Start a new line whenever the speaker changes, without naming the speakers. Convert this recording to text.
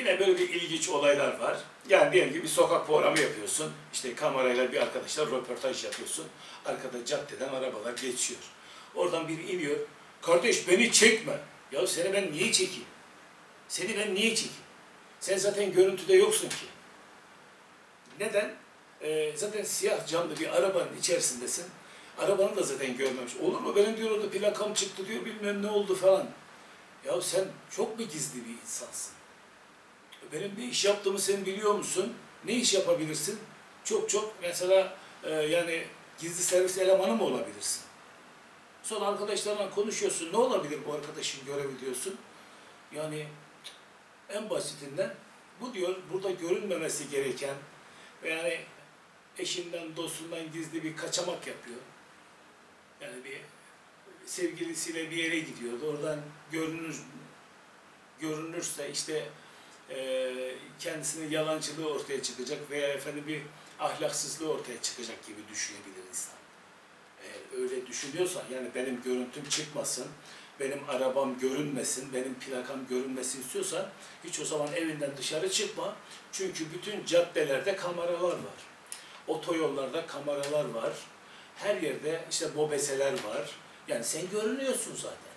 yine böyle bir ilginç olaylar var. Yani diyelim ki bir sokak programı yapıyorsun. İşte kamerayla bir arkadaşla röportaj yapıyorsun. Arkada caddeden arabalar geçiyor. Oradan biri iniyor. Kardeş beni çekme. Ya seni ben niye çekeyim? Seni ben niye çekeyim? Sen zaten görüntüde yoksun ki. Neden? Ee, zaten siyah camlı bir arabanın içerisindesin. Arabanı da zaten görmemiş. Olur mu? Benim diyor orada plakam çıktı diyor bilmem ne oldu falan. Ya sen çok mu gizli bir insansın? Benim bir iş yaptığımı sen biliyor musun? Ne iş yapabilirsin? Çok çok mesela e, yani gizli servis elemanı mı olabilirsin? Sonra arkadaşlarla konuşuyorsun. Ne olabilir bu arkadaşın görevi diyorsun. Yani en basitinden bu diyor burada görünmemesi gereken yani eşinden dostundan gizli bir kaçamak yapıyor. Yani bir sevgilisiyle bir yere gidiyordu. Oradan görünür görünürse işte e, kendisinin yalancılığı ortaya çıkacak veya efendim bir ahlaksızlığı ortaya çıkacak gibi düşünebilir insan. Eğer öyle düşünüyorsan yani benim görüntüm çıkmasın, benim arabam görünmesin, benim plakam görünmesin istiyorsan hiç o zaman evinden dışarı çıkma. Çünkü bütün caddelerde kameralar var. Otoyollarda kameralar var. Her yerde işte mobeseler var. Yani sen görünüyorsun zaten.